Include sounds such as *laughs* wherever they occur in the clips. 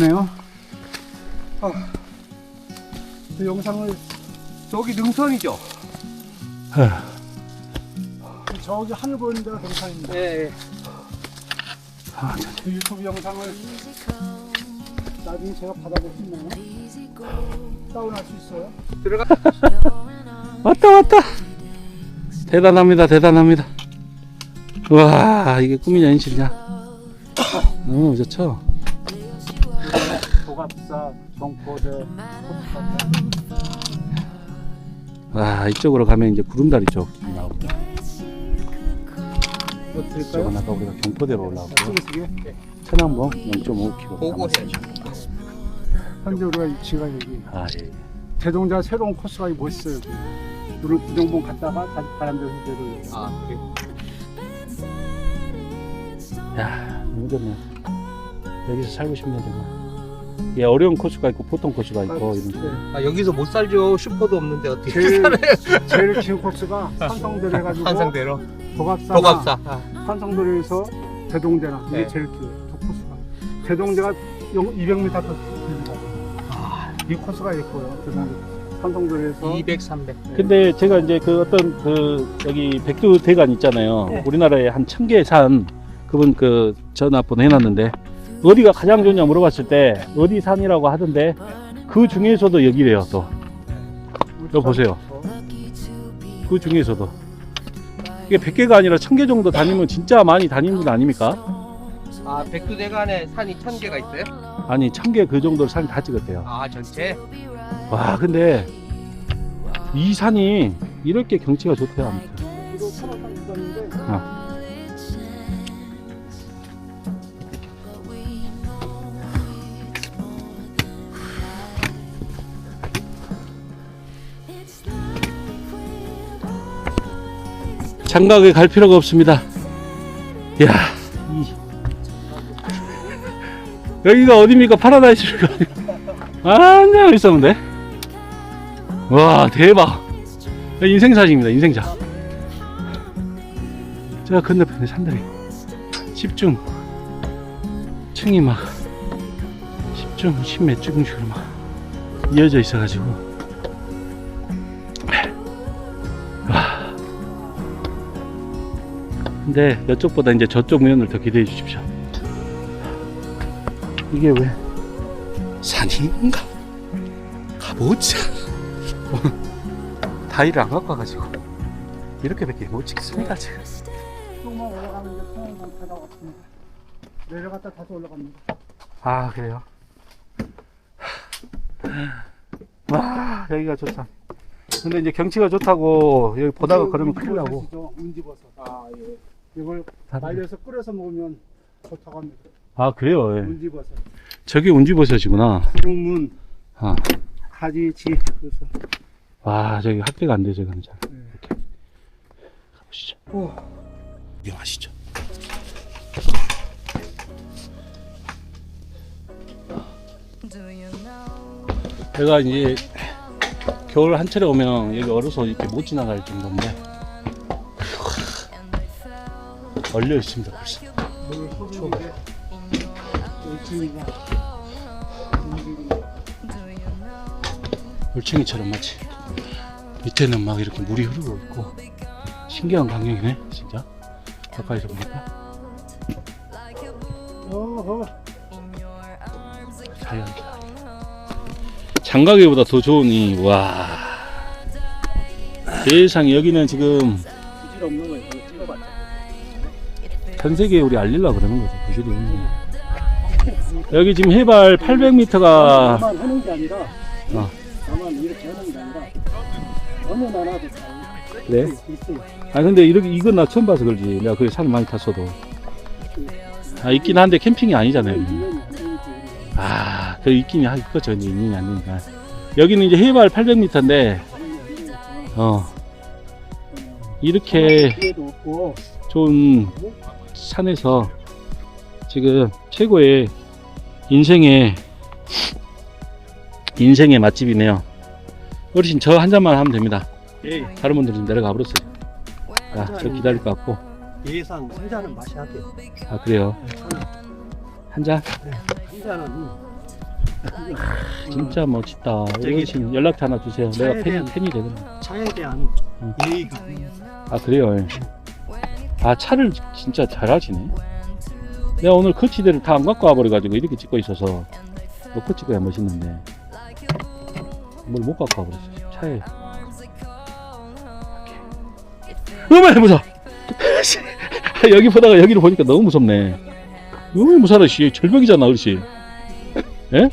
네요. 아, 그 영상을 저기 능선이죠? 저기 하늘 보이는 데가 동산입니다. 예. 아, 그 유튜브 영상을 나중에 제가 받아볼 수 있나요? 다운할 수 있어요? 들어가. 왔다 왔다 대단합니다 대단합니다 와 이게 꿈이냐 현실이냐 너무 *laughs* 좋죠 와 이쪽으로 가면 이제 구름다리 쪽 나오고 뭐 드릴까요? 아까 우리가 경포대로 올라오고 쓰게 쓰게. 천왕봉 0.5km 보고 현재 우리가 위치가 여기 아 예. 대동자 새로운 코스가 멋있어요. 여기. 누를 부정봉 갔다가 다시 바람대로 내려. 아, 그래. 야 너무 좋네 여기서 살고 싶네 정말 예 어려운 코스가 있고 보통 코스가 있고 이런 거. 아, 여기서 못 살죠. 슈퍼도 없는데 어떻게 제일? 제일 *laughs* 긴 코스가 환성대로 해가지고 한상대로. 도갑사나 도갑사. 아, 환성도로에서 대동제나 이게 네. 제일 길어요. 두 코스가. 대동제가 200m 더 길다. 아, 이 코스가 있고요. 대동제. 환성도로에서 200, 300. 근데 제가 이제 그 어떤 그 여기 백두 대간 있잖아요. 네. 우리나라에 한 천 개 산 그분 그 전화번호 해놨는데 어디가 가장 좋냐 물어봤을 때 어디 산이라고 하던데 그 중에서도 여기래요 또. 이거 보세요. 그 중에서도 이게 100개가 아니라 1000개 정도 다니면 진짜 많이 다니는 분 아닙니까? 아, 백두대간에 산이 1000개가 있어요? 아니 1000개 그 정도로 산이 다 찍었대요. 아, 전체? 와 근데 이 산이 이렇게 경치가 좋대요. 있었는데 아. 장각에 갈 필요가 없습니다. 야, 이... 여기가 어딥니까? 파라다이스입니까? 완전 있었는데. 와, 대박. 인생샷입니다, 인생샷. 저 건너편에 산들이 집중 층이 막 집중 십몇 중 식으로 막 이어져 있어가지고 근데 이쪽보다 이제 저쪽 면을 더 기대해 주십시오 이게 왜 산인가 가보자 *laughs* 다리를 안 갖고 와가지고 이렇게밖에 못 찍습니다 지금 조금만 올라가면 이제 타다 왔습니다. 내려갔다 다시 올라갑니다. 아 그래요? 와 여기가 좋다 근데 이제 경치가 좋다고 여기 보다가 그러면 큰일 나고. 아 예. 이걸 말려서 끓여서 먹으면 좋다고 합니다. 아 그래요 예. 운지버섯. 저기 운지버섯이구나 구름문, 아. 가지치. 그래서 와 저기 확대가 안 되죠 잘 네. 이렇게 가보시죠 오. 이용하시죠 제가 이제 겨울 한철에 오면 여기 얼어서 이렇게 못 지나갈 정도인데 얼려 있습니다 벌써. 열심히가 올챙이처럼 마치 밑에는 막 이렇게 물이 흐르고 있고 신기한 광경이네 진짜. 가까이서 보니까. 어허. 자연이다 장가계보다 더 좋은 이와. 세상에 여기는 지금 부질 없는 거예요. 전 세계에 우리 알리려고 그러는 거죠 부실이. 여기 지금 해발 800m가 나만 하는 게 아니라 어. 나만 이렇게 하는 게 아니라 어느 나라도 다? 있어요. 아 근데 이렇게 이건 나 처음 봐서 그러지 내가 그게 산을 많이 탔어도 아 있긴 한데 캠핑이 아니잖아요 이건 아, 그 있긴 하. 이제 있는 게 아니니까. 여기는 이제 해발 800m인데, 어, 이렇게 기회도 없고 좋은 산에서 지금 최고의 인생의, 인생의 맛집이네요. 어르신 저 한 잔만 하면 됩니다. 예. 다른 분들은 지금 내려가 버렸어요. 아, 저 기다릴 것 같고. 예상 한 잔은 마셔야 돼요. 아, 그래요. 한 잔? 한 잔은 진짜 멋있다. 저기 어르신 연락처 하나 주세요. 내가 팬이, 대한- 팬이 되거든. 차에 대한 응. 예의가 아 그래요. 예. 아 차를 진짜 잘 하시네. 내가 오늘 거치대를 다 안 갖고 와버려가지고 이렇게 찍고 있어서 놓고 찍어야 멋있는데 뭘 못 갖고 와버렸어. 차에. 어머 무서. *laughs* 여기 보다가 여기를 보니까 너무 무섭네. 너무 무서워 씨. 절벽이잖아 어르신. 예?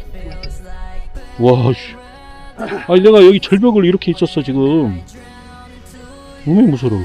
와 씨. 아니 내가 여기 절벽을 이렇게 있었어 지금. 너무 무서워.